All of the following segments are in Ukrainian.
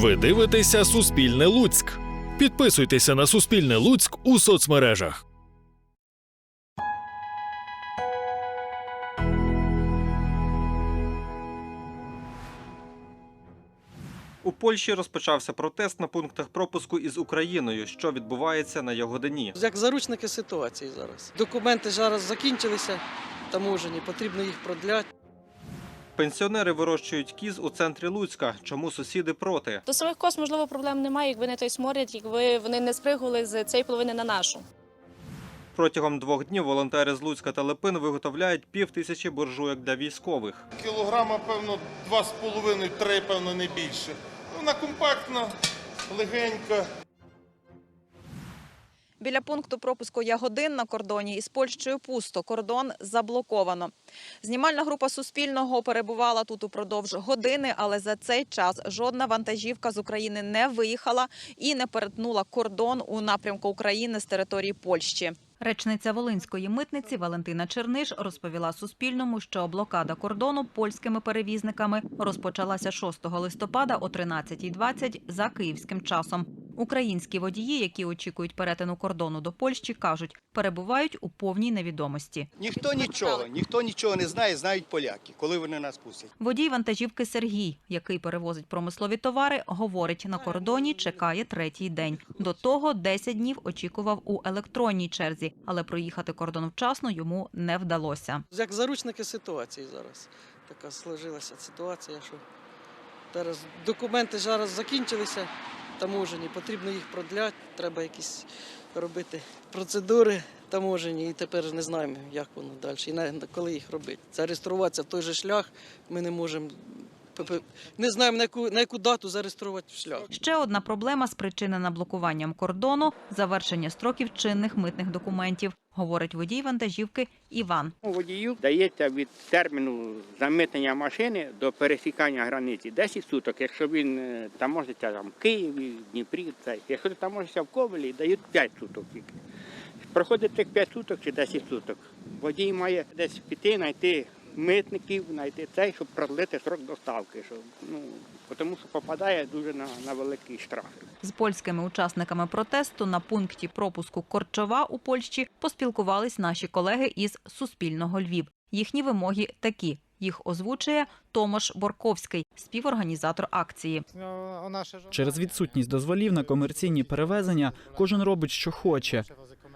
Ви дивитеся Суспільне Луцьк. Підписуйтеся на Суспільне Луцьк у соцмережах. У Польщі розпочався протест на пунктах пропуску із Україною, що відбувається на Ягодині. Як заручники ситуації зараз. Документи зараз закінчилися, таможені, потрібно їх продляти. Пенсіонери вирощують кіз у центрі Луцька. Чому сусіди проти? До самих кос, можливо, проблем немає, якби не той сморід, якби вони не спригували з цієї половини на нашу. Протягом двох днів волонтери з Луцька та Липин виготовляють пів тисячі буржуйок для військових. Кілограма, певно, 2,5-3, певно, не більше. Вона компактна, легенька. Біля пункту пропуску Ягодин на кордоні із Польщею пусто. Кордон заблоковано. Знімальна група Суспільного перебувала тут упродовж години, але за цей час жодна вантажівка з України не виїхала і не перетнула кордон у напрямку України з території Польщі. Речниця Волинської митниці Валентина Черниш розповіла Суспільному, що блокада кордону польськими перевізниками розпочалася 6 листопада о 13.20 за київським часом. Українські водії, які очікують перетину кордону до Польщі, кажуть, перебувають у повній невідомості. Ніхто нічого, ніхто нічого не знає, знають поляки, коли вони нас пустять. Водій вантажівки Сергій, який перевозить промислові товари, говорить, на кордоні чекає третій день. До того 10 днів очікував у електронній черзі, але проїхати кордон вчасно йому не вдалося. Як заручники ситуації зараз. Така сложилася ситуація, що зараз документи зараз закінчилися, таможені, потрібно їх продляти, треба якісь робити процедури таможені, і тепер не знаємо, як воно далі, і коли їх робити. Зареєструватися в той же шлях ми не можемо. Не знаємо, на яку, на яку дату зареєструвати шлях. Ще одна проблема спричинена блокуванням кордону завершення строків чинних митних документів, говорить водій вантажівки Іван. Водію дається від терміну замитнення машини до пересікання границі 10 суток. Якщо він е, таможиться там в Києві, в Дніпрі, це. якщо ти таможишся в Ковелі, дають 5 суток тільки. Проходить тих 5 суток чи 10 суток. Водій має десь піти, знайти митників, знайти цей, щоб продлити срок доставки. Щоб, ну, тому що попадає дуже на, на великий штраф. З польськими учасниками протесту на пункті пропуску Корчова у Польщі поспілкувались наші колеги із Суспільного Львів. Їхні вимоги такі. Їх озвучує Томаш Борковський, співорганізатор акції. Через відсутність дозволів на комерційні перевезення кожен робить, що хоче.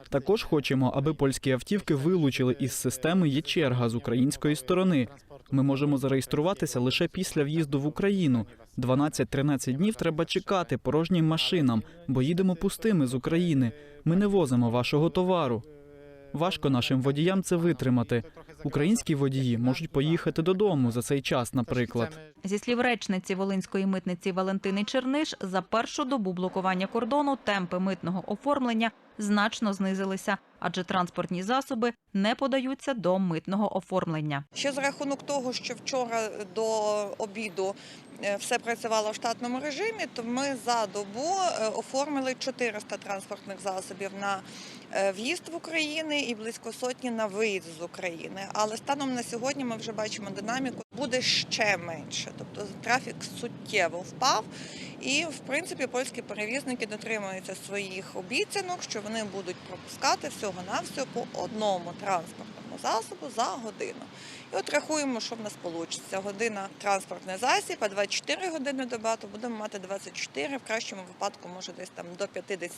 Також хочемо, аби польські автівки вилучили із системи є черга з української сторони. Ми можемо зареєструватися лише після в'їзду в Україну. 12-13 днів треба чекати порожнім машинам, бо їдемо пустими з України. Ми не возимо вашого товару. Важко нашим водіям це витримати. Українські водії можуть поїхати додому за цей час, наприклад. Зі слів речниці Волинської митниці Валентини Черниш, за першу добу блокування кордону темпи митного оформлення значно знизилися, адже транспортні засоби не подаються до митного оформлення. Ще за рахунок того, що вчора до обіду е, все працювало в штатному режимі, то ми за добу е, оформили 400 транспортних засобів на в'їзд в Україну і близько сотні на виїзд з України. Але станом на сьогодні ми вже бачимо динаміку, буде ще менше. Тобто трафік суттєво впав. І в принципі польські перевізники дотримуються своїх обіцянок, що вони будуть пропускати всього навсього по одному транспортному засобу за годину. І от рахуємо, що в нас вийде. Година транспортний засіб, а 24 години доба, то будемо мати 24, в кращому випадку, може десь там до 50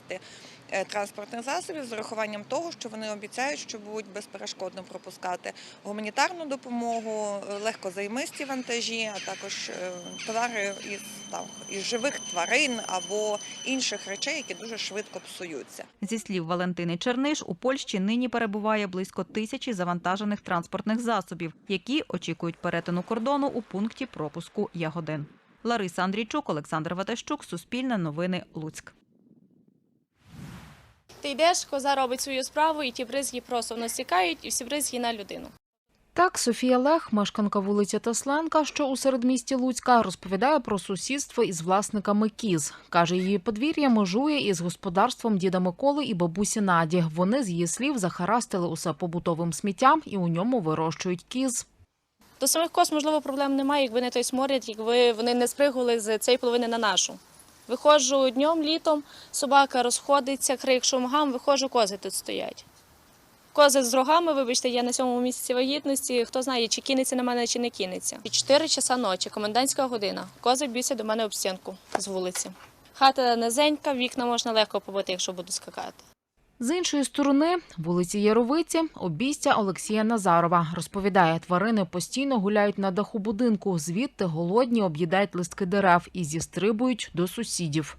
е, транспортних засобів з урахуванням того, що вони обіцяють, що будуть безперешкодно пропускати гуманітарну допомогу, е, легкозаймисті вантажі, а також е, товари із, там, із живих тварин або інших речей, які дуже швидко псуються. Зі слів Валентини Черниш, у Польщі нині перебуває близько тисячі завантажених транспортних засобів, які очікують перетину кордону у пункті пропуску Ягодин. Лариса Андрійчук, Олександр Ватащук, Суспільне новини, Луцьк. Ти йдеш, коза робить свою справу, і ті бризги просто нас тікають, і всі бризги на людину. Так, Софія Лех, мешканка вулиці Тесленка, що у середмісті Луцька, розповідає про сусідство із власниками кіз. Каже, її подвір'я межує із господарством діда Миколи і бабусі Наді. Вони, з її слів, захарастили усе побутовим сміттям і у ньому вирощують кіз. До самих кос, можливо, проблем немає, якби не той сморід, якби вони не спригували з цієї половини на нашу. Виходжу днем, літом, собака розходиться, крик шумгам, виходжу, кози тут стоять. Кози з рогами, вибачте, я на сьомому місяці вагітності. Хто знає, чи кинеться на мене, чи не кинеться. І 4 часа ночі, комендантська година. Кози б'ються до мене об стінку з вулиці. Хата низенька, вікна можна легко побити, якщо буду скакати. З іншої сторони, вулиці Яровиці, обійстя Олексія Назарова. Розповідає, тварини постійно гуляють на даху будинку, звідти голодні об'їдають листки дерев і зістрибують до сусідів.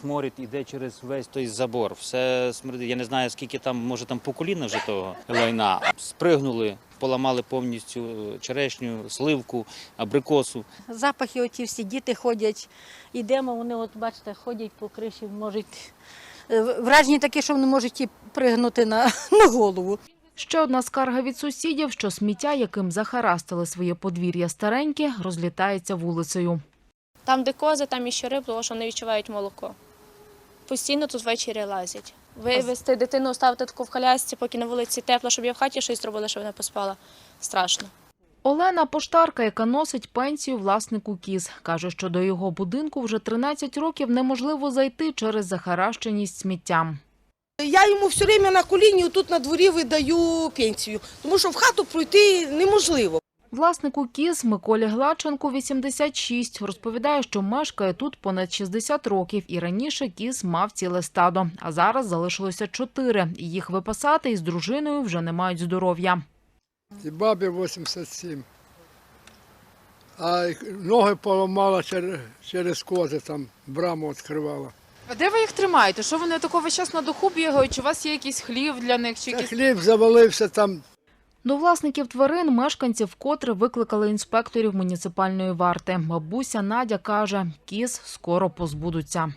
Сморід іде через весь той забор. Все смердить. Я не знаю, скільки там, може там по коліна вже того лайна. Спригнули, поламали повністю е, черешню, сливку, абрикосу. Запахи оті всі діти ходять. Ідемо, вони, от бачите, ходять по криші, можуть. е, Враження таке, що вони можуть і пригнути на, на голову. Ще одна скарга від сусідів, що сміття, яким захарастили своє подвір'я старенькі, розлітається вулицею. Там, де кози, там і щури, тому що вони відчувають молоко. Постійно тут ввечері лазять. Вивезти дитину, ставити таку в колясці, поки на вулиці тепло, щоб я в хаті щось зробила, щоб вона поспала. Страшно. Олена поштарка, яка носить пенсію власнику кіз, каже, що до його будинку вже 13 років неможливо зайти через захаращеність сміттям. Я йому все время на коліні тут на дворі видаю пенсію, тому що в хату пройти неможливо. Власнику кіз Миколі Гладченку 86. Розповідає, що мешкає тут понад 60 років і раніше кіз мав ціле стадо, а зараз залишилося чотири. Їх випасати із дружиною вже не мають здоров'я. І бабі 87. А ноги поламала через, кози, там браму відкривала. А де ви їх тримаєте? Що вони такого час на духу бігають? Чи у вас є якийсь хлів для них? Чи Та хліб завалився там. До власників тварин мешканці вкотре викликали інспекторів муніципальної варти. Бабуся Надя каже, кіз скоро позбудуться.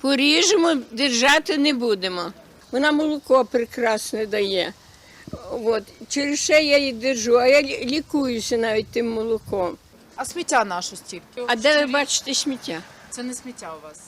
Поріжемо, держати не будемо. Вона молоко прекрасне дає. От. Через що я її держу, а я лікуюся навіть тим молоком. А сміття наше стільки? А де ви бачите сміття? Це не сміття у вас.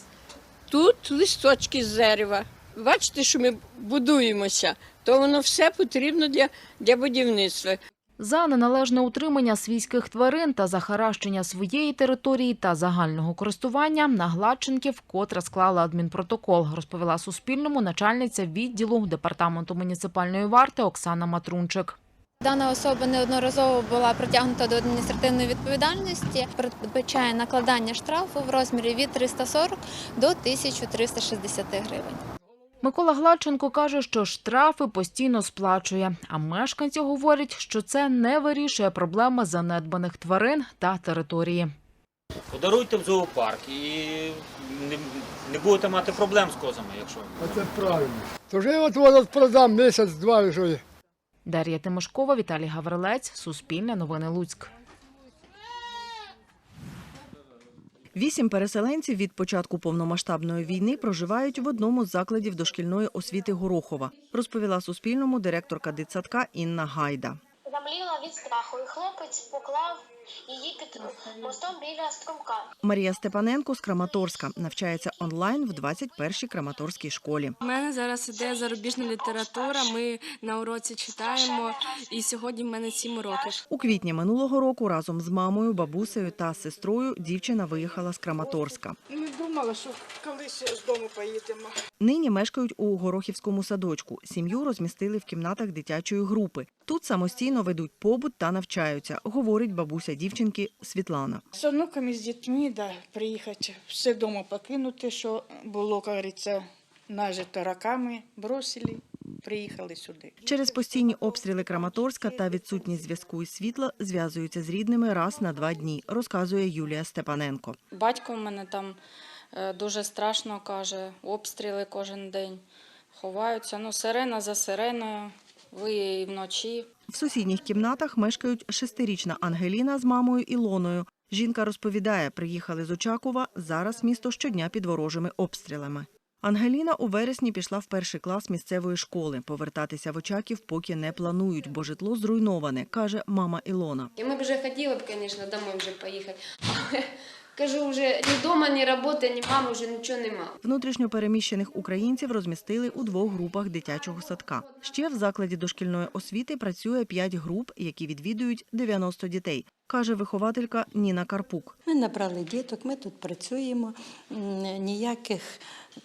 Тут листочки з дерева. Бачите, що ми будуємося, то воно все потрібно для, для будівництва. За неналежне утримання свійських тварин та захаращення своєї території та загального користування на Гладченків котре склала адмінпротокол, розповіла Суспільному начальниця відділу департаменту муніципальної варти Оксана Матрунчик. Дана особа неодноразово була притягнута до адміністративної відповідальності. Передбачає накладання штрафу в розмірі від 340 до 1360 гривень. Микола Гладченко каже, що штрафи постійно сплачує, а мешканці говорять, що це не вирішує проблеми занедбаних тварин та території. Подаруйте в зоопарк і не, не будете мати проблем з козами, якщо. А це правильно. То ж я от от продам місяць-два вже. Дар'я Тимошкова, Віталій Гаврилець, Суспільне новини Луцьк. Вісім переселенців від початку повномасштабної війни проживають в одному з закладів дошкільної освіти Горохова, розповіла Суспільному директорка дитсадка Інна Гайда. Замліла від страху, і хлопець поклав її під мостом біля струмка. Марія Степаненко з Краматорська навчається онлайн в 21-й Краматорській школі. У мене зараз іде зарубіжна література. Ми на уроці читаємо, і сьогодні в мене сім уроків. У квітні минулого року разом з мамою, бабусею та сестрою дівчина виїхала з Краматорська. Ми думали, що колись з дому поїдемо. Нині мешкають у Горохівському садочку. Сім'ю розмістили в кімнатах дитячої групи. Тут самостійно ведуть побут та навчаються, говорить бабуся дівчинки Світлана. З онуками, з дітьми, да, приїхати, все вдома покинути, що було, як говориться, нажито роками, бросили, приїхали сюди. Через постійні обстріли Краматорська та відсутність зв'язку із світла зв'язуються з рідними раз на два дні, розказує Юлія Степаненко. Батько в мене там дуже страшно каже, обстріли кожен день ховаються. Ну, сирена за сиреною, виє і вночі. В сусідніх кімнатах мешкають шестирічна Ангеліна з мамою Ілоною. Жінка розповідає, приїхали з Очакова, зараз місто щодня під ворожими обстрілами. Ангеліна у вересні пішла в перший клас місцевої школи. Повертатися в Очаків поки не планують, бо житло зруйноване, каже мама Ілона. І ми б вже хотіли б, звісно, домой вже поїхати. Кажу, вже ні вдома, ні роботи, ні мами, вже нічого нема. Внутрішньо переміщених українців розмістили у двох групах дитячого садка. Ще в закладі дошкільної освіти працює п'ять груп, які відвідують 90 дітей. Каже вихователька Ніна Карпук. Ми набрали діток, ми тут працюємо, ніяких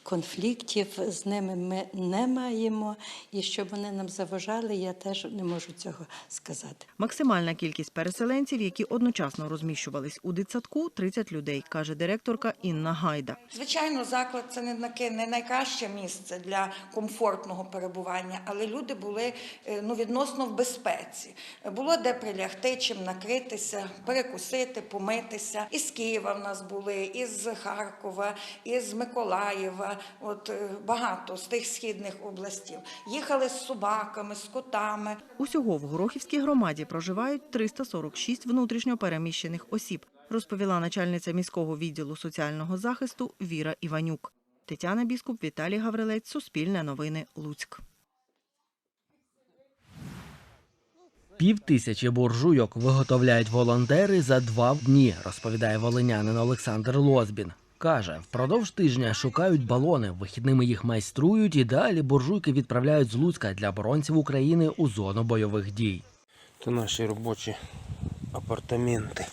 конфліктів з ними ми не маємо. І щоб вони нам заважали, я теж не можу цього сказати. Максимальна кількість переселенців, які одночасно розміщувались у дитсадку, 30 людей, каже директорка Інна Гайда. Звичайно, заклад це не наки- не найкраще місце для комфортного перебування, але люди були е, ну, відносно в безпеці. Було де прилягти, чим накритися, перекусити, помитися. Із Києва в нас були, із Харкова, із Миколаєва. От е, багато з тих східних областів. Їхали з собаками, з котами. Усього в Горохівській громаді проживають 346 внутрішньо переміщених осіб, розповіла начальниця міського відділу соціального захисту Віра Іванюк. Тетяна Біскуп, Віталій Гаврилець, Суспільне новини, Луцьк. Пів тисячі буржуйок виготовляють волонтери за два дні, розповідає волинянин Олександр Лозбін. Каже, впродовж тижня шукають балони, вихідними їх майструють і далі буржуйки відправляють з Луцька для оборонців України у зону бойових дій. Це наші робочі апартаменти.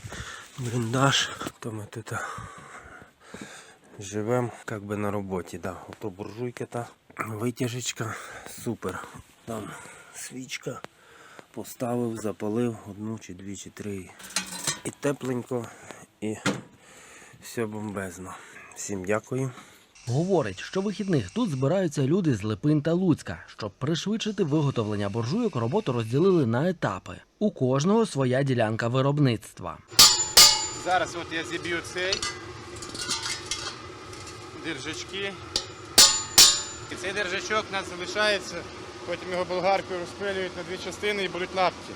Бліндаж. То ми тут живемо як би на роботі. Да. Ото буржуйка та витяжечка. Супер. Там свічка. Поставив, запалив одну чи дві чи три. І тепленько, і все бомбезно. Всім дякую. Говорить, що вихідних тут збираються люди з Липин та Луцька. Щоб пришвидшити виготовлення буржуйок, роботу розділили на етапи. У кожного своя ділянка виробництва. Зараз от я зіб'ю цей держачки. І цей держачок у нас залишається, потім його болгаркою розпилюють на дві частини і будуть лапки.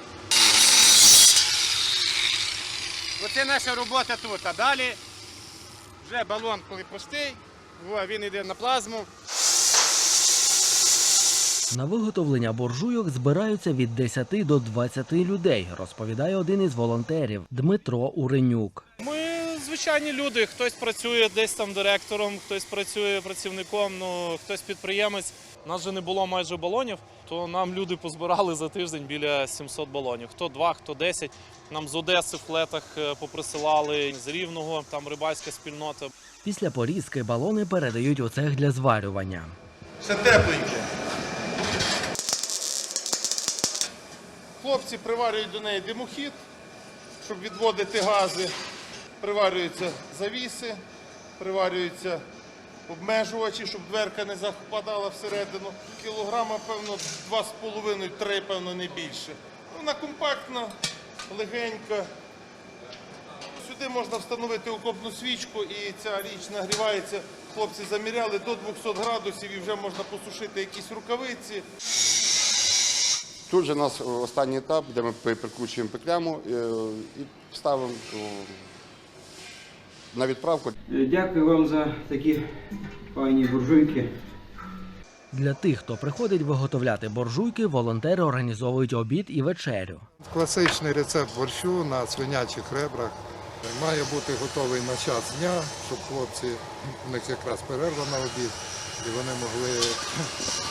Оце наша робота тут. А далі вже балон, коли пустий, він йде на плазму. На виготовлення буржуйок збираються від 10 до 20 людей, розповідає один із волонтерів Дмитро Уренюк. Звичайні люди. Хтось працює десь там директором, хтось працює працівником, ну хтось підприємець. У нас вже не було майже балонів, то нам люди позбирали за тиждень біля 700 балонів. Хто два, хто 10. Нам з Одеси в флетах е, поприсилали, з Рівного, там рибальська спільнота. Після порізки балони передають у цех для зварювання. Все тепленьке. Хлопці приварюють до неї димохід, щоб відводити гази. Приварюються завіси, приварюються обмежувачі, щоб дверка не западала всередину. Кілограма, певно, 2,5-3, певно, не більше. Вона компактна, легенька. Сюди можна встановити окопну свічку і ця річ нагрівається. Хлопці заміряли до 200 градусів і вже можна посушити якісь рукавиці. Тут же у нас останній етап, де ми прикручуємо петляму е, і ставимо на відправку. Дякую вам за такі файні буржуйки. Для тих, хто приходить виготовляти буржуйки, волонтери організовують обід і вечерю. Класичний рецепт борщу на свинячих ребрах має бути готовий на час дня, щоб хлопці, у них якраз перерва на обід, і вони могли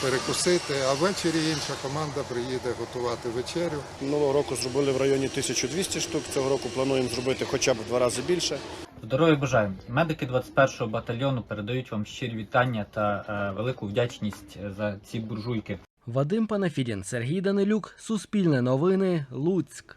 перекусити, а ввечері інша команда приїде готувати вечерю. Минулого року зробили в районі 1200 штук. Цього року плануємо зробити хоча б в два рази більше. Здоров'я бажаю! Медики 21-го батальйону передають вам щирі вітання та е, велику вдячність за ці буржуйки. Вадим Панафідін, Сергій Данилюк, Суспільне новини, Луцьк.